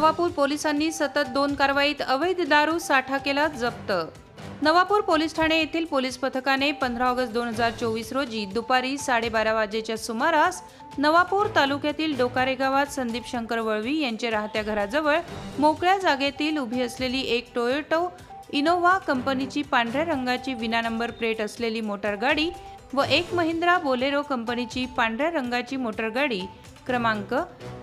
नवापूर पोलिसांनी सतत दोन कारवाईत अवैध दारू साठा केला जप्त. नवापूर पोलीस ठाणे येथील पोलीस पथकाने पंधरा ऑगस्ट दोन हजार चोवीस रोजी दुपारी साडेबारा वाजेच्या सुमारास नवापूर तालुक्यातील डोकारे गावात संदीप शंकर वळवी यांच्या राहत्या घराजवळ मोकळ्या जागेतील उभी असलेली एक टोयोटो इनोव्हा कंपनीची पांढऱ्या रंगाची विना नंबर प्लेट असलेली मोटारगाडी व एक महिंद्रा बोलेरो कंपनीची पांढऱ्या रंगाची मोटारगाडी क्रमांक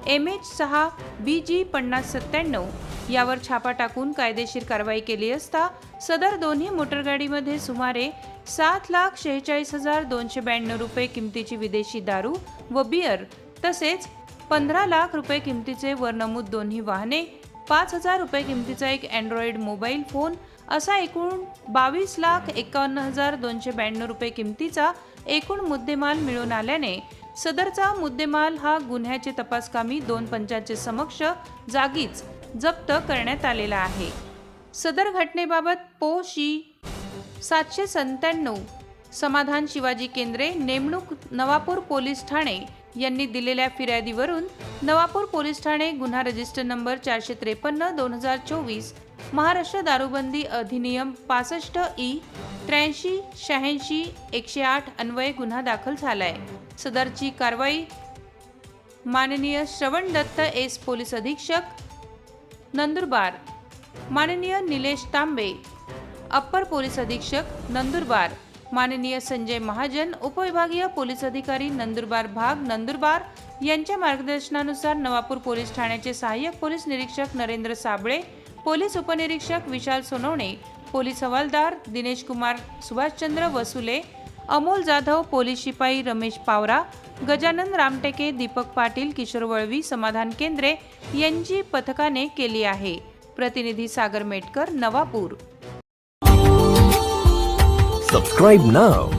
एम एच सहा बी जी पन्नास सत्त्याण्णव यावर छापा टाकून कायदेशीर कारवाई केली असता सदर दोन्ही मोटरगाडीमध्ये सुमारे सात लाख शेहेचाळीस हजार दोनशे ब्याण्णव रुपये किमतीची विदेशी दारू व बियर तसेच पंधरा लाख रुपये किमतीचे वर नमूद दोन्ही वाहने पाच हजार रुपये किमतीचा एक अँड्रॉइड मोबाईल फोन असा एकूण बावीस लाख एकावन्न हजार दोनशे ब्याण्णव रुपये किमतीचा एकूण मुद्देमाल मिळून आल्याने सदरचा मुद्देमाल हा गुन्ह्याचे तपासकामी दोन पंचांचे समक्ष जागीच जप्त करण्यात आलेला आहे. सदर घटनेबाबत पो. शी. सातशे सत्त्याण्णव समाधान शिवाजी केंद्रे नेमणूक नवापूर पोलीस ठाणे यांनी दिलेल्या फिर्यादीवरून नवापूर पोलीस ठाणे गुन्हा रजिस्टर नंबर चारशे त्रेपन्न दोन हजार चोवीस महाराष्ट्र दारूबंदी अधिनियम पासष्ट ई त्र्याऐंशी शहाऐंशी एकशे आठ अन्वये गुन्हा दाखल झाला आहे सदरची कारवाई माननीय श्रवण दत्त एस पोलीस अधीक्षक नंदुरबार. माननीय निलेश तांबे. अप्पर पोलीस अधीक्षक नंदुरबार. माननीय संजय महाजन उपविभागीय पोलीस अधिकारी नंदुरबार भाग नंदुरबार यांच्या मार्गदर्शनानुसार नवापूर पोलीस ठाण्याचे सहाय्यक पोलीस निरीक्षक नरेंद्र साबळे पोलीस उपनिरीक्षक विशाल सोनवणे पोलीस हवालदार दिनेश कुमार सुभाषचंद्र वसुले अमोल जाधव पोलीस शिपाई रमेश पावरा गजानन रामटेके दीपक पाटील किशोर वळवी समाधान केंद्रे यांची पथकाने केली आहे. प्रतिनिधी Sagar Metkar Navapur. Subscribe now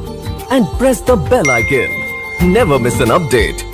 and press the bell icon never miss an update